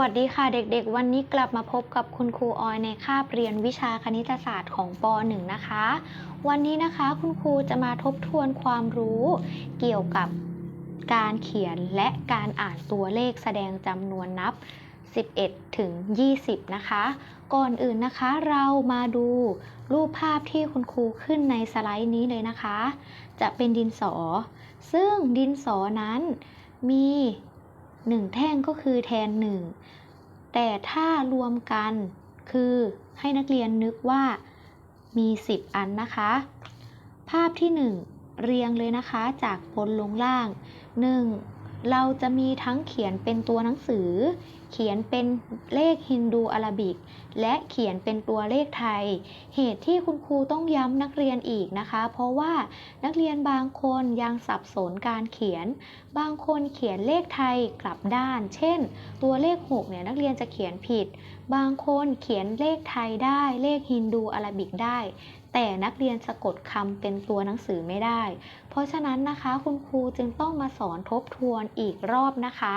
วัสดีค่ะเด็กๆ วันนี้กลับมาพบกับคุณครูออยในคาบเรียนวิชาคณิตศาสตร์ของป .1 นะคะ วันนี้นะคะคุณครูจะมาทบทวนความรู้เกี่ยวกับการเขียนและการอ่านตัวเลขแสดงจำนวนนับ 11 ถึง 20 นะคะ ก่อนอื่นนะคะเรามาดูรูปภาพที่คุณครูขึ้นในสไลด์นี้เลยนะคะ จะเป็นดินสอ ซึ่งดินสอนั้นมี 1 แท่งก็คือแทน 1 แต่ถ้ารวมกันคือให้นักเรียนนึกว่ามี 10 อันนะคะ ภาพที่ 1 เรียงเลยนะคะจากบนลงล่าง 1. เราจะมีทั้งเขียนเป็นตัวหนังสือ เขียนเป็นเลขฮินดูอาราบิก และเขียนเป็นตัวเลขไทย เหตุที่คุณครูต้องย้ำนักเรียนอีกนะคะ เพราะว่านักเรียนบางคนยังสับสนการเขียน บางคนเขียนเลขไทยกลับด้าน เช่น ตัวเลข6เนี่ยนักเรียนจะเขียนผิด บางคนเขียนเลขไทยได้ เลขฮินดูอาราบิกได้แต่นักเรียนสะกดคำเป็นตัวหนังสือไม่ได้ เพราะฉะนั้นนะคะคุณครูจึงต้องมาสอนทบทวนอีกรอบนะคะ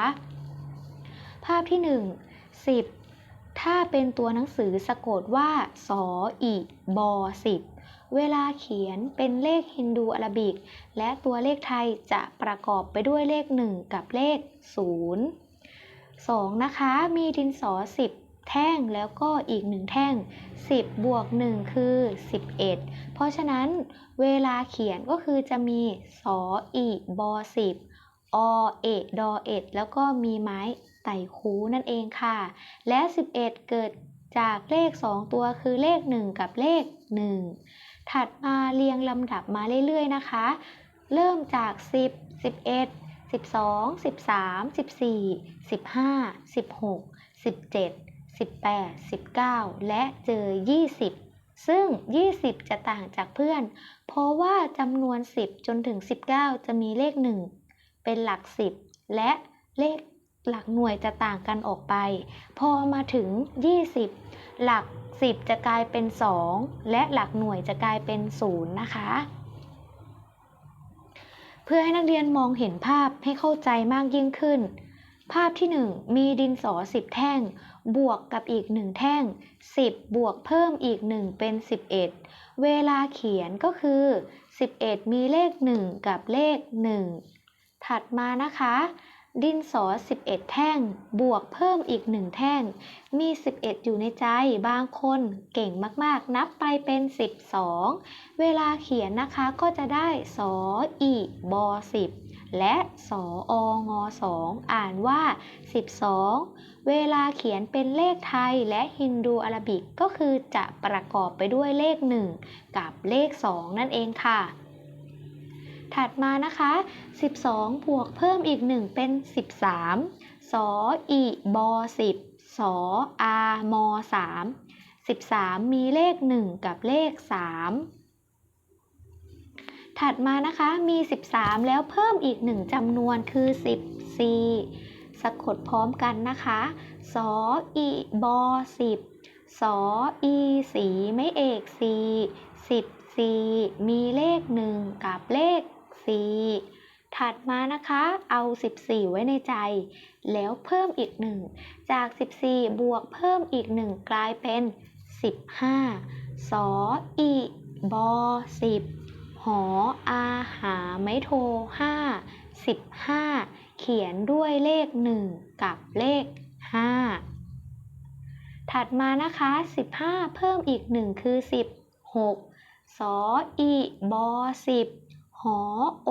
ภาพที่ 1 10 ถ้าเป็นตัวหนังสือสะกดว่า สออีบอ10เวลาเขียนเป็นเลขฮินดูอาราบิก และตัวเลขไทยจะประกอบไปด้วยเลข 1 กับเลข 0 2 นะคะ มีดินสอ 10 แท่งแล้วก็อีก 1 แท่ง 10 บวก 1 คือ 11 เพราะฉะนั้นเวลาเขียนก็คือจะมีสออีบอ10อเอดอเอ็ดแล้วก็มีไม้ ไต่คูนั่นเองค่ะ และ 11 เกิดจากเลข 2 ตัวคือเลข 1 กับเลข 1 ถัดมาเรียงลำดับมาเรื่อยๆนะคะ เริ่มจาก 10 11 12 13 14 15 16 17 18 19 และเจอ 20 ซึ่ง 20 จะต่างจากเพื่อน เพราะว่าจำนวน 10 จนถึง 19 จะมีเลข 1 เป็นหลัก 10 และเลข หลักหน่วยจะต่างกันออกไป พอมาถึง 20 หลัก 10 จะกลายเป็น 2 และหลักหน่วยจะกลายเป็น 0 นะคะ เพื่อให้นักเรียนมองเห็นภาพให้เข้าใจมากยิ่งขึ้น ภาพที่ 1 มีดินสอ 10 แท่ง บวกกับอีก 1 แท่ง 10 บวกเพิ่มอีก 1 เป็น 11 เวลาเขียนก็คือ 11 มีเลข 1 กับเลข 1 ถัดมานะคะ ดินสอ 11 แท่ง บวกเพิ่มอีก 1 แท่ง มี 11 อยู่ในใจ บางคนเก่งมากๆ นับไปเป็น 12 เวลาเขียนนะคะก็จะได้สออีบอ10 และสอองอ2อ่านว่า 12 เวลาเขียนเป็นเลขไทยและฮินดูอาราบิกก็คือจะประกอบไปด้วยเลข 1 กับเลข 2 นั่นเองค่ะ ถัดมานะคะ 12 บวกเพิ่มอีก 1 เป็น 13สออีบอ10สออามอ3 13 มีเลข 1 กับเลข 3 ถัดมานะคะมี 13 แล้วเพิ่มอีก 1จำนวนคือ 14 สะกดพร้อมกันนะคะสออีบอ10สออีสี ไม่เอกสี14มีเลข1กับเลข 4 ถัดมานะคะเอา 14 ไว้ในใจ แล้วเพิ่มอีก 1 จาก 14 บวกเพิ่มอีก 1 กลายเป็น 15 สออีบอ10 หออาหาไม้โท 5 15 เขียนด้วยเลข 1 กับเลข 5 ถัดมานะคะ 15 เพิ่มอีก 1 คือ 16 สออีบอ10 หอโอ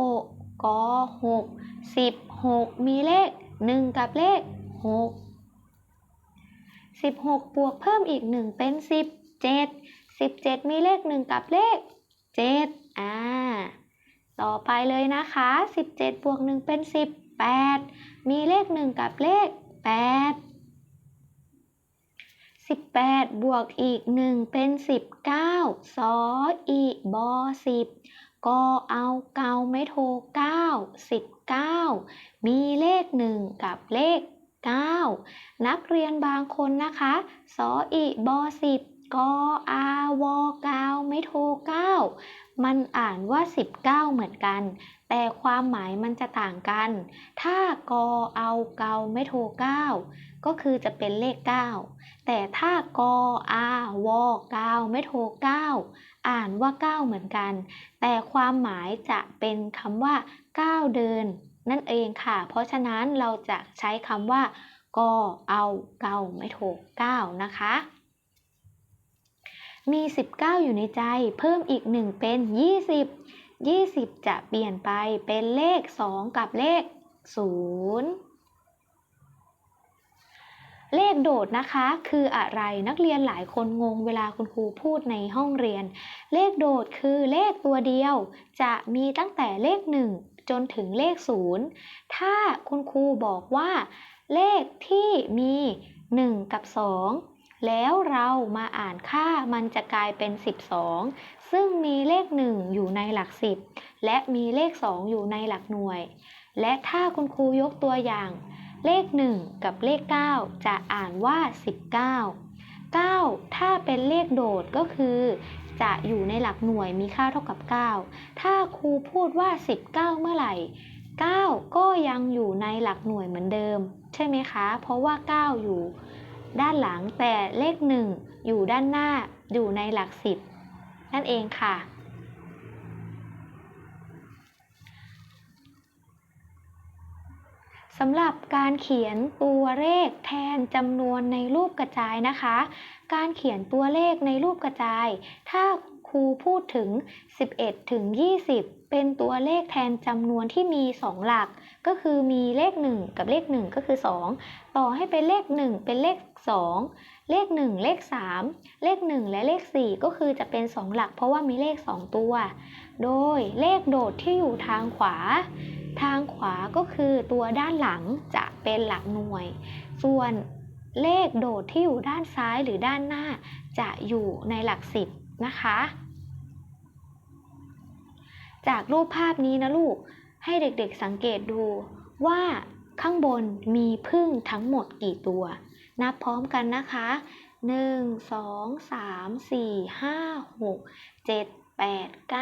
กอหกสิบหกมีเลขหนึ่งกับเลขหกสิบหกบวกเพิ่มอีกหนึ่งเป็นสิบเจ็ดสิบเจ็ดมีเลขหนึ่งกับเลขเจ็ดอ่าต่อไปเลยนะคะสิบเจ็ดบวกหนึ่งเป็นสิบแปดมีเลขหนึ่งกับเลขแปดสิบแปดบวกอีกหนึ่งเป็นสิบเก้าสออีบอสิบ ก็เอาเกาไม่โท9 19มีเลข1กับเลข 9 นักเรียนบางคนนะคะสออีบอ10กออาวอกาไม่โทเก้ามันอ่านว่า 19 เหมือนกัน แต่ความหมายมันจะต่างกัน ถ้ากอเอาเกาไม่โทเก้าก็คือจะเป็นเลข 9 แต่ถ้ากออาวอกาวไม่โทเก้าอ่านว่า9เหมือนกัน แต่ความหมายจะเป็นคำว่า9เดิน นั่นเองค่ะ เพราะฉะนั้นเราจะใช้คำว่ากอเอาเกาไม่โทเก้านะคะ มี 19 อยู่ในใจ เพิ่มอีก1เป็น 20 20 จะเปลี่ยนไปเป็นเลข 2 กับเลข 0 เลขโดดนะคะคืออะไรนักเรียนหลายคนงงเวลาคุณครูพูดในห้องเรียน เลขโดดคือเลขตัวเดียว จะมีตั้งแต่เลข 1 จนถึงเลข 0 ถ้าคุณครูบอกว่า เลขที่มี 1 กับ 2 แล้วเรามาอ่านค่ามันจะกลายเป็น 12 ซึ่งมีเลข 1 อยู่ในหลัก 10 และมีเลข 2 อยู่ในหลักหน่วย และถ้าคุณครูยกตัวอย่าง เลข 1 กับเลข 9 จะอ่านว่า 19 9 ถ้าเป็นเลขโดดก็คือ จะอยู่ในหลักหน่วยมีค่าเท่ากับ 9 ถ้าครูพูดว่า 19 เมื่อไหร่ 9 ก็ยังอยู่ในหลักหน่วยเหมือนเดิม ใช่ไหมคะ เพราะว่า 9 อยู่ ด้านหลังแต่เลข 1 อยู่ด้านหน้าอยู่ในหลัก 10 นั่นเองค่ะำหรับการเขียนตัวเลขแทนจำนวนในรูปกระจายนะคะ การเขียนตัวเลขในรูปกระจาย ถ้าครูพูดถึง 11 ถึง 20 เป็นตัวเลขแทนจำนวนที่มี 2 หลัก ก็คือมีเลข 1 กับเลข 1 ก็คือ 2 ต่อให้เป็นเลข 1 เป็นเลข 2 เลข 1 เลข 3 เลข 1 และเลข 4 ก็คือจะเป็น 2 หลัก เพราะว่ามีเลข 2 ตัว โดยเลขโดดที่อยู่ทางขวา ทางขวาก็คือตัวด้านหลังจะเป็นหลักหน่วย ส่วนเลขโดดที่อยู่ด้านซ้ายหรือด้านหน้า จะอยู่ในหลักสิบนะคะ จากรูปภาพนี้นะลูก ให้เด็กๆสังเกตดูว่าข้างบนมีพึ่งทั้งหมดกี่ตัว นับพร้อมกันนะคะ 1 2 3 4 5 6 7 8 9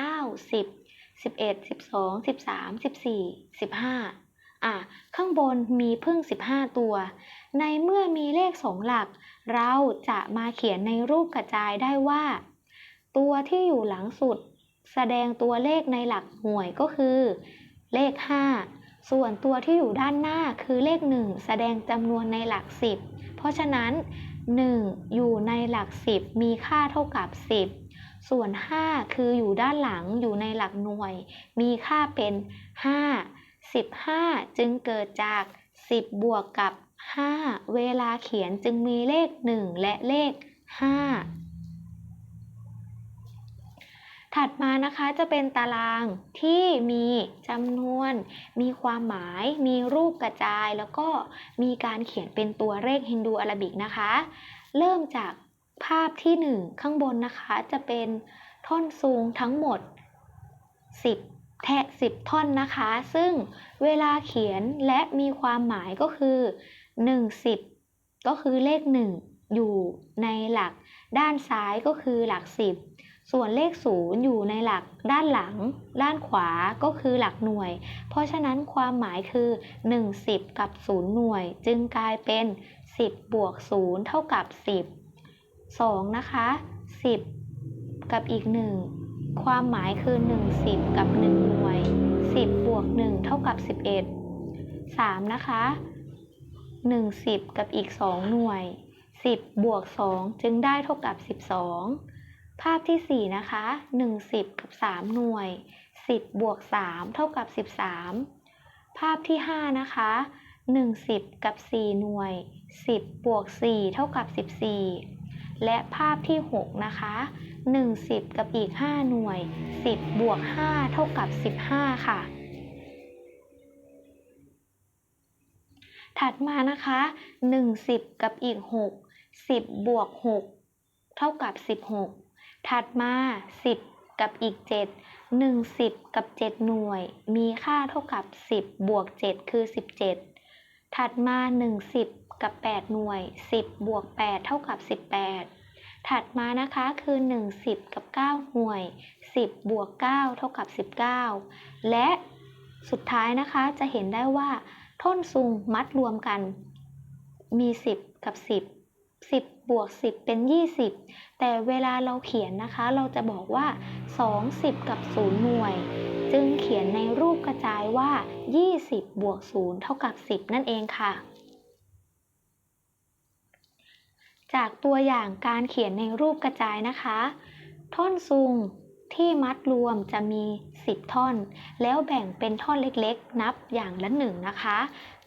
10 11 12 13 14 15อะข้างบนมีพึ่ง15ตัว ในเมื่อมีเลขสองหลัก เราจะมาเขียนในรูปกระจายได้ว่า ตัวที่อยู่หลังสุด แสดงตัวเลขในหลักหน่วยก็คือ เลข5ส่วนตัวที่อยู่ด้านหน้าคือเลข1แสดงจำนวนในหลัก10เพราะฉะนั้น 1 อยู่ในหลัก 10 มีค่าเท่ากับ 10 ส่วน 5 คืออยู่ด้านหลังอยู่ในหลักหน่วย มีค่าเป็น 5 15 จึงเกิดจาก 10 บวกกับ 5 เวลาเขียนจึงมีเลข 1 และเลข 5 ถัดมานะคะจะเป็นตารางที่มีจำนวน มีความหมาย มีรูปกระจาย แล้วก็มีการเขียนเป็นตัวเลขฮินดูอาราบิกนะคะ เริ่มจาก ภาพที่ 1 ข้างบนนะคะจะเป็นท่อนซูงทั้งหมด 10 แทะ10 ท่อนนะคะ ซึ่งเวลาเขียนและมีความหมายก็คือ 1 10 ก็คือเลข 1 อยู่ในหลักด้านซ้ายก็คือหลัก 10 ส่วนเลข 0 อยู่ในหลักด้านหลัง ด้านขวาก็คือหลักหน่วย เพราะฉะนั้นความหมายคือ 1 10 กับ 0 หน่วย จึงกลายเป็น 10บวก0เท่ากับ 10 2 นะคะ 10 กับอีก 1 ความหมายคือ 1 10 กับ 1 หน่วย 10 บวก 1 เท่ากับ 11 3 นะคะ 1 10 กับอีก 2 หน่วย 10 บวก 2 จึงได้เท่ากับ 12 ภาพที่ 4 นะคะ 1 10 กับ 3 หน่วย 10 บวก 3 เท่ากับ 13 ภาพที่ 5 นะคะ1 10 กับ 4 หน่วย 10 บวก 4 เท่ากับ 14 และภาพที่ 6 นะคะ 1 10 กับอีก 5 หน่วย 10 บวก 5 เท่ากับ 15 ค่ะ ถัดมานะคะ 1 10 กับอีก 6 10 บวก 6 เท่ากับ 16 ถัดมา 10 กับอีก 7 1 10 กับ 7 หน่วย มีค่าเท่ากับ 10 บวก 7 คือ 17 ถัดมา 1 10 กับ 8 หน่วย 10 บวก 8 เท่ากับ 18 ถัดมานะคะคือ 1 10 กับ 9 หน่วย 10 บวก 9 เท่ากับ 19 และสุดท้ายนะคะจะเห็นได้ว่าท่อนซุงมัดรวมกันมี 10 กับ 10 10 บวก 10 เป็น 20 แต่เวลาเราเขียนนะคะ เราจะบอกว่า 2 10 กับ 0 หน่วย จึงเขียนในรูปกระจายว่า 20 บวก 0 เท่ากับ 10 นั่นเองค่ะ จากตัวอย่างการเขียนในรูปกระจายนะคะ ท่อนซุงที่มัดรวมจะมี 10 ท่อน แล้วแบ่งเป็นท่อนเล็กๆ นับอย่างละหนึ่งนะคะ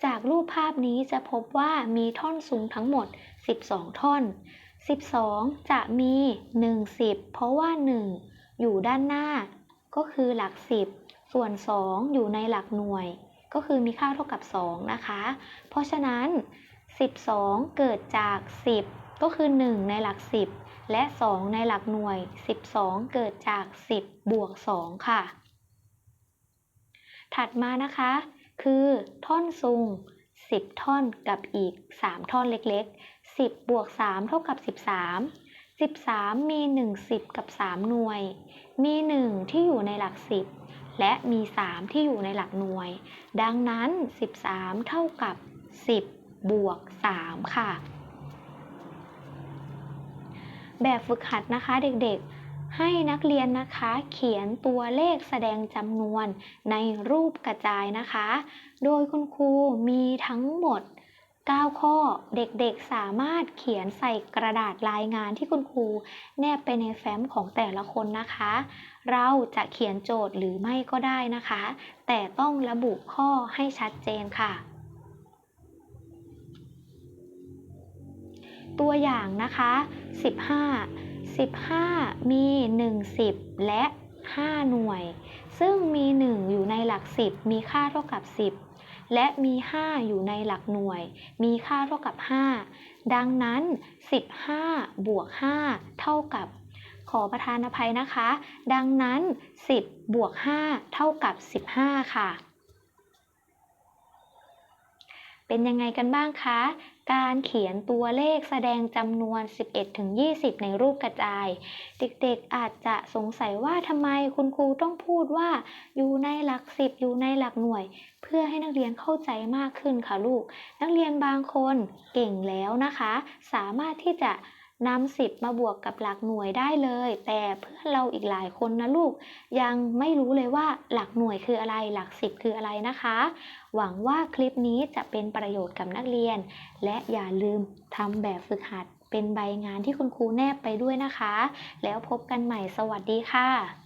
จากรูปภาพนี้จะพบว่ามีท่อนซุงทั้งหมด 12 ท่อน 12 จะมี 1 10 เพราะว่า 1 อยู่ด้านหน้า ก็คือหลัก 10 ส่วน 2 อยู่ในหลักหน่วย ก็คือมีค่าเท่ากับ 2 นะคะ เพราะฉะนั้น 12 เกิดจาก 10 ก็คือ 1 ในหลัก 10 และ 2 ในหลักหน่วย 12 เกิดจาก 10 บวก 2 ค่ะ ถัดมานะคะ คือท่อนซุง 10 ท่อนกับอีก 3 ท่อนเล็กๆ 10 บวก 3 เท่ากับ 13 13 มี 1 10 กับ 3 หน่วย มี 1 ที่อยู่ในหลัก 10 และมี 3 ที่อยู่ในหลักหน่วย ดังนั้น 13 เท่ากับ 10 บวก 3 ค่ะ แบบฝึกหัดนะคะเด็กๆ ให้นักเรียนนะคะเขียนตัวเลขแสดงจำนวนในรูปกระจายนะคะ โดยคุณครูมีทั้งหมด 9 ข้อเด็กๆสามารถเขียนใส่กระดาษรายงานที่คุณครูแนบไปในแฟ้มของแต่ละคนนะคะ เราจะเขียนโจทย์หรือไม่ก็ได้นะคะ แต่ต้องระบุข้อให้ชัดเจนค่ะตัวอย่างนะคะ 15 15 มี 1 10 และ 5 หน่วย ซึ่งมี 1 อยู่ในหลัก 10 มีค่าเท่ากับ 10 และมี 5 อยู่ในหลักหน่วย มีค่าเท่ากับ 5 ดังนั้น 15 บวก 5 เท่ากับ ขอประทานอภัยนะคะ ดังนั้น 10 บวก 5 เท่ากับ 15 ค่ะ เป็นยังไงกันบ้างคะ การเขียนตัวเลขแสดงจำนวน 11-20 ในรูปกระจาย เด็กๆอาจจะสงสัยว่าทำไมคุณครูต้องพูดว่า อยู่ในหลัก10อยู่ในหลักหน่วย เพื่อให้นักเรียนเข้าใจมากขึ้นค่ะลูก นักเรียนบางคนเก่งแล้วนะคะ สามารถที่จะ นำสิบมาบวกกับหลักหน่วยได้เลย แต่เพื่อนเราอีกหลายคนนะลูก ยังไม่รู้เลยว่าหลักหน่วยคืออะไร หลักสิบคืออะไรนะคะ หวังว่าคลิปนี้จะเป็นประโยชน์กับนักเรียน และอย่าลืมทำแบบฝึกหัด เป็นใบงานที่คุณครูแนบไปด้วยนะคะ แล้วพบกันใหม่สวัสดีค่ะ